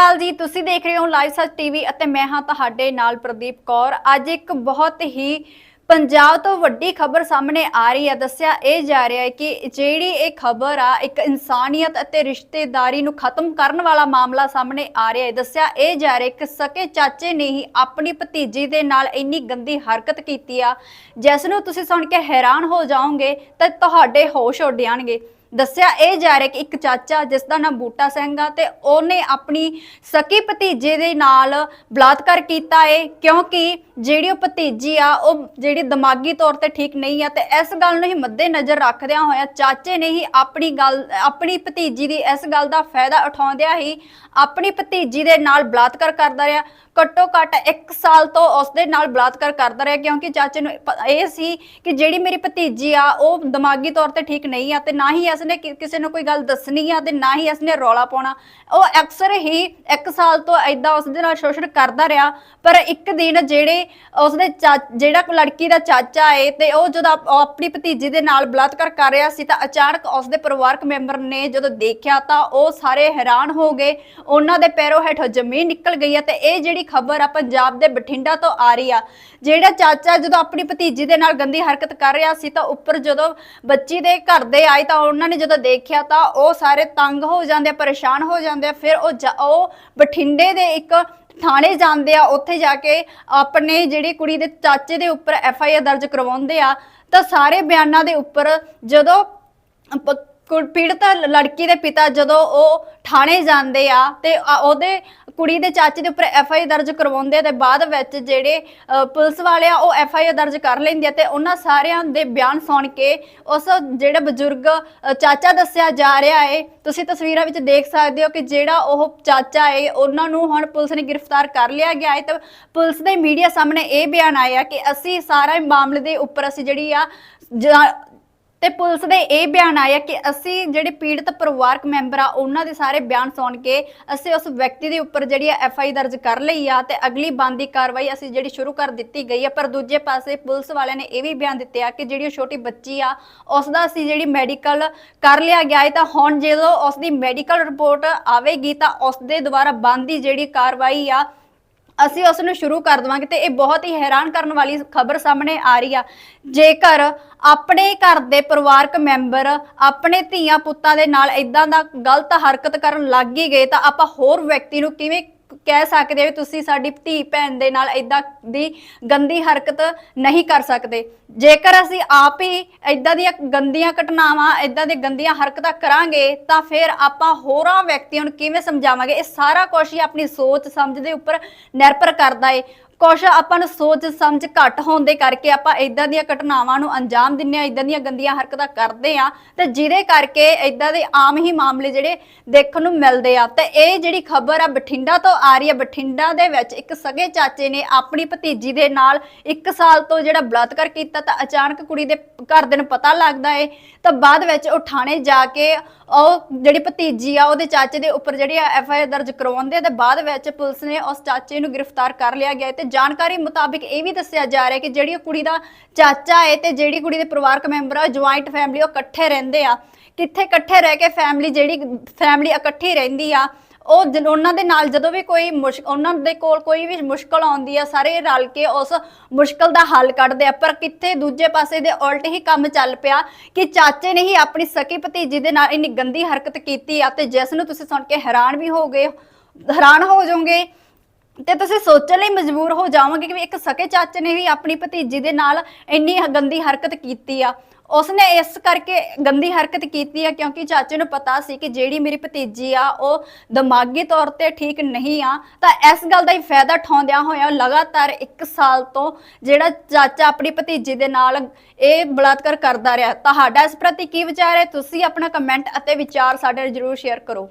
ਅਕਾਲ ਜੀ, ਤੁਸੀਂ ਦੇਖ ਰਹੇ ਹੋ ਲਾਈਵ ਸੱਚ ਟੀਵੀ ਅਤੇ ਮੈਂ ਹਾਂ ਤੁਹਾਡੇ ਨਾਲ ਪ੍ਰਦੀਪ ਕੌਰ। ਅੱਜ ਇੱਕ ਬਹੁਤ ਹੀ ਪੰਜਾਬ ਤੋਂ ਵੱਡੀ ਖਬਰ ਸਾਹਮਣੇ ਆ ਰਹੀ ਹੈ। ਦੱਸਿਆ ਇਹ ਜਾ ਰਿਹਾ ਹੈ ਕਿ ਜਿਹੜੀ ਇਹ ਖਬਰ ਆ, ਇੱਕ ਇਨਸਾਨੀਅਤ ਅਤੇ ਰਿਸ਼ਤੇਦਾਰੀ ਨੂੰ ਖਤਮ ਕਰਨ ਵਾਲਾ ਮਾਮਲਾ ਸਾਹਮਣੇ ਆ ਰਿਹਾ ਹੈ। ਦੱਸਿਆ ਇਹ ਜਾ ਰਿਹਾ ਕਿ ਸਕੇ ਚਾਚੇ ਨੇ ਹੀ ਆਪਣੀ ਭਤੀਜੀ ਦੇ ਨਾਲ ਇੰਨੀ ਗੰਦੀ ਹਰਕਤ ਕੀਤੀ ਆ, ਜਿਸ ਨੂੰ ਤੁਸੀਂ ਸੁਣ ਕੇ ਹੈਰਾਨ ਹੋ ਜਾਓਗੇ ਤੇ ਤੁਹਾਡੇ ਹੋਸ਼ ਉੱਡ ਜਾਣਗੇ। ਦੱਸਿਆ ਇਹ ਜਾ ਰਿਹਾ ਕਿ ਇੱਕ ਚਾਚਾ ਜਿਸ ਦਾ ਨਾਮ ਬੂਟਾ ਸਿੰਘ ਆ ਤੇ ਉਹਨੇ ਆਪਣੀ ਸਕੀ ਭਤੀਜੇ ਦੇ ਨਾਲ ਬਲਾਤਕਾਰ ਕੀਤਾ ਏ, ਕਿਉਂਕਿ ਜਿਹੜੀ ਉਹ ਭਤੀਜੀ ਆ, ਉਹ ਜਿਹੜੀ ਦਿਮਾਗੀ ਤੌਰ ਤੇ ਠੀਕ ਨਹੀਂ ਆ ਤੇ ਇਸ ਗੱਲ ਨੂੰ ਹੀ ਮੱਦੇ ਨਜ਼ਰ ਰੱਖਦਿਆਂ ਹੋਇਆ ਚਾਚੇ ਨੇ ਹੀ ਆਪਣੀ ਗੱਲ, ਆਪਣੀ ਭਤੀਜੀ ਦੀ ਇਸ ਗੱਲ ਦਾ ਫਾਇਦਾ ਉਠਾਉਂਦਿਆਂ ਹੀ ਆਪਣੀ ਭਤੀਜੀ ਦੇ ਨਾਲ ਬਲਾਤਕਾਰ ਕਰਦਾ ਰਿਹਾ। ਘੱਟੋ ਘੱਟ 1 ਸਾਲ ਤੋਂ ਉਸ ਦੇ ਨਾਲ ਬਲਾਤਕਾਰ ਕਰਦਾ ਰਿਹਾ, ਕਿਉਂਕਿ ਚਾਚੇ ਨੂੰ ਪ- ਇਹ ਸੀ ਕਿ ਜਿਹੜੀ ਮੇਰੀ ਭਤੀਜੀ ਆ, ਉਹ ਦਿਮਾਗੀ ਤੌਰ ਤੇ ਠੀਕ ਨਹੀਂ ਆ ਤੇ ਨਾ ਹੀ ਇਸ ਇਸਨੇ ਕਿ- ਕਿਸੇ ਨੂੰ ਕੋਈ ਗੱਲ ਦੱਸਣੀ ਆ ਤੇ ਨਾ ਹੀ ਇਸਨੇ ਰੌਲਾ ਪਾਉਣਾ। ਉਹ ਅਕਸਰ ਹੀ 1 ਸਾਲ ਤੋਂ ਐਦਾਂ ਉਸ ਨਾਲ ਸ਼ੋਸ਼ਣ ਕਰਦਾ ਰਿਹਾ, ਪਰ ਇੱਕ ਦਿਨ ਜਿਹੜੇ ਉਸਦੇ ਚਾ- ਜਿਹੜਾ ਕੋ ਲੜਕੀ ਦਾ ਚਾਚਾ ਏ ਤੇ ਉਹ ਜਦੋਂ ਆਪ- ਆਪਣੀ ਭਤੀਜੀ ਦੇ ਨਾਲ ਬਲਾਤਕਾਰ ਕਰ ਰਿਹਾ ਸੀ ਤਾਂ ਅਚਾਨਕ ਉਸਦੇ ਪਰਿਵਾਰਕ ਮੈਂਬਰ ਨੇ ਜਦੋਂ ਦੇਖਿਆ ਤਾਂ ਉਹ ਸਾਰੇ ਹੈਰਾਨ ਹੋ ਗਏ। ਉਹਨਾਂ ਦੇ ਪੈਰੋਂ ਹੇਠੋਂ ਜ਼ਮੀਨ ਨਿਕਲ ਗਈ ਹੈ ਤੇ ਇਹ ਜਿਹੜੀ ਖਬਰ ਆ ਪੰਜਾਬ ਦੇ ਬਠਿੰਡਾ ਤੋਂ ਆ ਰਹੀ ਆ। ਜਿਹੜਾ ਚਾਚਾ ਜਦੋਂ ਆਪਣੀ ਭਤੀਜੀ ਦੇ ਨਾਲ ਗੰਦੀ ਹਰਕਤ ਕਰ ਰਿਹਾ ਸੀ ਤਾਂ ਉੱਪਰ ਜਦੋਂ ਬੱਚੀ ਦੇ ਘਰ ਦੇ ਆਏ ਤਾਂ ਉਹਨਾਂ ਨੇ ਜਦੋਂ ਦੇਖਿਆ ਤਾਂ ਉਹ ਸਾਰੇ ਤੰਗ ਹੋ ਜਾਂਦੇ ਆ, ਪਰੇਸ਼ਾਨ ਹੋ ਜਾਂਦੇ ਫਿਰ ਉਹ ਉਹ ਬਠਿੰਡੇ ਦੇ ਇੱਕ ਥਾਣੇ ਜਾਂਦੇ ਆ, ਉੱਥੇ ਜਾ ਕੇ ਆਪਣੇ ਜਿਹੜੀ ਕੁੜੀ ਦੇ ਚਾਚੇ ਦੇ ਉੱਪਰ ਐਫ ਆਈ ਆਰ ਦਰਜ ਕਰਵਾਉਂਦੇ ਆ। ਤਾਂ ਸਾਰੇ ਬਿਆਨਾਂ ਦੇ ਉੱਪਰ ਜਦੋਂ ਪੀੜਤ ਲੜਕੀ ਦੇ ਪਿਤਾ ਜਦੋਂ ਉਹ ਥਾਣੇ ਜਾਂਦੇ ਆ ਤੇ ਉਹਦੇ ਕੁੜੀ ਦੇ ਚਾਚੇ ਦੇ ਉੱਪਰ ਐਫ ਆਈ ਦਰਜ ਕਰਵਾਉਂਦੇ ਆ ਤੇ ਬਾਅਦ ਵਿੱਚ ਜਿਹੜੇ ਪੁਲਿਸ ਵਾਲੇ ਆ, ਉਹ ਐਫ ਆਈ ਆਰ ਦਰਜ ਕਰ ਲੈਂਦੇ ਆ ਤੇ ਉਹਨਾਂ ਸਾਰਿਆਂ ਦੇ ਬਿਆਨ ਸੁਣ ਕੇ ਉਸ ਜਿਹੜਾ ਬਜ਼ੁਰਗ ਚਾਚਾ ਦੱਸਿਆ ਜਾ ਰਿਹਾ ਹੈ ਤੁਸੀਂ ਤਸਵੀਰਾਂ ਵਿੱਚ ਦੇਖ ਸਕਦੇ ਹੋ ਕਿ ਜਿਹੜਾ ਉਹ ਚਾਚਾ ਹੈ ਉਹਨਾਂ ਨੂੰ ਹੁਣ ਪੁਲਿਸ ਨੇ ਗ੍ਰਿਫਤਾਰ ਕਰ ਲਿਆ ਗਿਆ ਹੈ ਤੇ ਪੁਲਿਸ ਦੇ ਮੀਡੀਆ ਸਾਹਮਣੇ ਇਹ ਬਿਆਨ ਆਇਆ ਕਿ ਅਸੀਂ ਸਾਰਾ ਮਾਮਲੇ ਦੇ ਉੱਪਰ ਅਸੀਂ ਜਿਹੜੀ ਆ ਜਾਂ- ਤੇ ਪੁਲਿਸ ਦੇ ਇਹ ਬਿਆਨ ਆਇਆ ਕਿ ਅਸੀਂ ਜਿਹੜੇ ਪੀੜਤ ਪਰਿਵਾਰਕ ਮੈਂਬਰ ਆ, ਉਹਨਾਂ ਦੇ ਸਾਰੇ ਬਿਆਨ ਸੁਣ ਕੇ ਅਸੀਂ ਉਸ ਵਿਅਕਤੀ ਦੇ ਉੱਪਰ ਜਿਹੜੀ ਐਫ ਆਈ ਦਰਜ ਕਰ ਲਈ ਆ ਤੇ ਅਗਲੀ ਬੰਦੀ ਕਾਰਵਾਈ ਅਸੀਂ ਜਿਹੜੀ ਸ਼ੁਰੂ ਕਰ ਦਿੱਤੀ ਗਈ ਆ। ਪਰ ਦੂਜੇ ਪਾਸੇ ਪੁਲਿਸ ਵਾਲਿਆਂ ਨੇ ਇਹ ਵੀ ਬਿਆਨ ਦਿੱਤੇ ਆ ਕਿ ਜਿਹੜੀ ਉਹ ਛੋਟੀ ਬੱਚੀ ਆ, ਉਸ ਦਾ ਅਸੀਂ ਜਿਹੜੀ ਮੈਡੀਕਲ ਕਰ ਲਿਆ ਗਿਆ ਹੈ ਤਾਂ ਹੁਣ ਜਦੋਂ ਉਸ ਦੀ ਮੈਡੀਕਲ ਰਿਪੋਰਟ ਆਵੇਗੀ ਤਾਂ ਉਸ ਦੇ ਦੁਆਰਾ ਬੰਦੀ ਜਿਹੜੀ ਕਾਰਵਾਈ ਆ ਅਸੀਂ ਉਸ ਨੂੰ ਸ਼ੁਰੂ ਕਰ ਦਵਾਂਗੇ ਤੇ ਇਹ ਬਹੁਤ ਹੀ ਹੈਰਾਨ ਕਰਨ ਵਾਲੀ ਖਬਰ ਸਾਹਮਣੇ ਆ ਰਹੀ ਆ। ਜੇਕਰ ਆਪਣੇ ਘਰ ਦੇ ਪਰਿਵਾਰਕ ਮੈਂਬਰ ਆਪਣੇ ਧੀਆਂ ਪੁੱਤਾਂ ਦੇ ਨਾਲ ਇਦਾਂ ਦਾ ਗਲਤ ਹਰਕਤ ਕਰਨ ਲੱਗ ਹੀ ਗਏ ਤਾਂ ਆਪਾਂ ਹੋਰ ਵਿਅਕਤੀ ਨੂੰ ਕਿਵੇਂ ਕਹਿ ਸਕਦੇ ਵੀ ਤੁਸੀਂ ਸਾਡੀ ਧੀ ਭੈਣ ਦੇ ਨਾਲ ਇਦਾਂ ਦੀ ਗੰਦੀ ਹਰਕਤ ਨਹੀਂ ਕਰ ਸਕਦੇ। ਜੇਕਰ ਅਸੀਂ ਆਪ ਹੀ ਇਦਾਂ ਦੀਆਂ ਗੰਦੀਆਂ ਘਟਨਾਵਾਂ ਇਦਾਂ ਦੇ ਗੰਦੀਆਂ ਹਰਕਤਾਂ ਕਰਾਂਗੇ, ਤਾਂ ਫਿਰ ਆਪਾਂ ਹੋਰਾਂ ਵਿਅਕਤੀਆਂ ਨੂੰ ਕਿਵੇਂ ਸਮਝਾਵਾਂਗੇ? ਇਹ ਸਾਰਾ ਕੁਝ ਹੀ ਆਪਣੀ ਸੋਚ ਸਮਝ ਦੇ ਉੱਪਰ ਨਿਰਭਰ ਕਰਦਾ ਏ। ਕੁਛ ਆਪਾਂ ਨੂੰ ਸੋਚ ਸਮਝ ਘੱਟ ਹੋਣ ਦੇ ਕਰਕੇ ਆਪਾਂ ਇਦਾਂ ਦੀਆਂ ਘਟਨਾਵਾਂ ਨੂੰ ਅੰਜਾਮ ਦਿੰਨੇ ਆ ਇਦਾਂ ਦੀਆਂ ਗੰਦੀਆਂ ਹਰਕਤਾਂ ਕਰਦੇ ਆ ਤੇ ਜਿਹਦੇ ਕਰਕੇ ਇਦਾਂ ਦੇ ਆਮ ਹੀ ਮਾਮਲੇ ਜਿਹੜੇ ਦੇਖਣ ਨੂੰ ਮਿਲਦੇ ਆ। ਤੇ ਇਹ ਜਿਹੜੀ ਖਬਰ ਆ ਬਠਿੰਡਾ ਤੋਂ ਆ ਰਹੀ ਆ, ਬਠਿੰਡਾ ਦੇ ਵਿੱਚ ਇੱਕ ਸਗੇ ਚਾਚੇ ਨੇ ਆਪਣੀ ਭਤੀਜੀ ਦੇ ਨਾਲ 1 ਸਾਲ ਤੋਂ ਜਿਹੜਾ ਬਲਾਤਕਾਰ ਕੀਤਾ ਤਾਂ ਅਚਾਨਕ ਕੁੜੀ ਦੇ ਘਰ ਦੇ ਨੂੰ ਪਤਾ ਲੱਗਦਾ ਏ। ਤਾਂ ਬਾਅਦ ਵਿੱਚ ਉਹ ਥਾਣੇ ਜਾ ਕੇ ਉਹ ਜਿਹੜੀ ਭਤੀਜੀ ਆ, ਉਹਦੇ ਚਾਚੇ ਦੇ ਉੱਪਰ ਜਿਹੜੀ ਐਫ ਆਈ ਆਰ ਦਰਜ ਕਰਵਾਉਂਦੇ ਆ ਤੇ ਬਾਅਦ ਵਿੱਚ ਪੁਲਿਸ ਨੇ ਉਸ ਚਾਚੇ ਨੂੰ ਗ੍ਰਿਫਤਾਰ ਕਰ ਲਿਆ ਗਿਆ ਤੇ ਜਾਣਕਾਰੀ ਮੁਤਾਬਿਕ ਇਹ ਵੀ ਦੱਸਿਆ ਜਾ ਰਿਹਾ ਕਿ ਜਿਹੜੀ ਉਹ ਕੁੜੀ ਦਾ ਚਾਚਾ ਹੈ ਤੇ ਜਿਹੜੀ ਕੁੜੀ ਦੇ ਪਰਿਵਾਰਕ ਮੈਂਬਰ ਆ ਜੁਆਇੰਟ ਫੈਮਿਲੀ ਉਹ ਇਕੱਠੇ ਰਹਿੰਦੇ ਆ। ਕਿੱਥੇ ਇਕੱਠੇ ਰਹਿ ਕੇ ਫੈਮਿਲੀ ਜਿਹੜੀ ਫੈਮਿਲੀ ਇਕੱਠੀ ਰਹਿੰਦੀ ਆ, ਉਹ ਉਹਨਾਂ ਦੇ ਨਾਲ ਜਦੋਂ ਵੀ ਕੋਈ ਉਹਨਾਂ ਦੇ ਕੋਲ ਕੋਈ ਵੀ ਮੁਸ਼ਕਲ ਆਉਂਦੀ ਆ, ਸਾਰੇ ਰਲ ਕੇ ਉਸ ਮੁਸ਼ਕਲ ਦਾ ਹੱਲ ਕੱਢਦੇ ਆ। ਪਰ ਕਿੱਥੇ ਦੂਜੇ ਪਾਸੇ ਦੇ ਉਲਟ ਹੀ ਕੰਮ ਚੱਲ ਪਿਆ ਕਿ ਚਾਚੇ ਨੇ ਹੀ ਆਪਣੀ ਸਕੀ ਭਤੀਜੀ ਦੇ ਨਾਲ ਇੰਨੀ ਗੰਦੀ ਹਰਕਤ ਕੀਤੀ ਆ ਤੇ ਜਿਸ ਨੂੰ ਤੁਸੀਂ ਸੁਣ ਕੇ ਹੈਰਾਨ ਵੀ ਹੋ ਗਏ, ਹੈਰਾਨ ਹੋ ਜਾਓਗੇ। ਤੇ ਤੁਸੀਂ ਸੋਚਣ ਲਈ ਮਜਬੂਰ ਹੋ ਜਾਓਗੇ ਕਿ ਵੀ ਇੱਕ ਸਕੇ ਚਾਚੇ ਨੇ ਵੀ ਆਪਣੀ ਭਤੀਜੀ ਦੇ ਨਾਲ ਇੰਨੀ ਗੰਦੀ ਹਰਕਤ ਕੀਤੀ ਆ। ਉਸਨੇ ਇਸ ਕਰਕੇ ਗੰਦੀ ਹਰਕਤ ਕੀਤੀ ਆ ਕਿਉਂਕਿ ਚਾਚੇ ਨੂੰ ਪਤਾ ਸੀ ਕਿ ਜਿਹੜੀ ਮੇਰੀ ਭਤੀਜੀ ਆ, ਉਹ ਦਿਮਾਗੀ ਤੌਰ ਤੇ ਠੀਕ ਨਹੀਂ ਆ। ਤਾਂ ਇਸ ਗੱਲ ਦਾ ਹੀ ਫਾਇਦਾ ਠਾਉਂਦਿਆਂ ਹੋਇਆ ਲਗਾਤਾਰ 1 ਸਾਲ ਤੋਂ ਜਿਹੜਾ ਚਾਚਾ ਆਪਣੀ ਭਤੀਜੀ ਦੇ ਨਾਲ ਇਹ ਬਲਾਤਕਾਰ ਕਰਦਾ ਰਿਹਾ। ਤੁਹਾਡਾ ਇਸ ਪ੍ਰਤੀ ਕੀ ਵਿਚਾਰ ਹੈ? ਤੁਸੀਂ ਆਪਣਾ ਕਮੈਂਟ ਅਤੇ ਵਿਚਾਰ ਸਾਡੇ ਨਾਲ ਜਰੂਰ ਸ਼ੇਅਰ ਕਰੋ।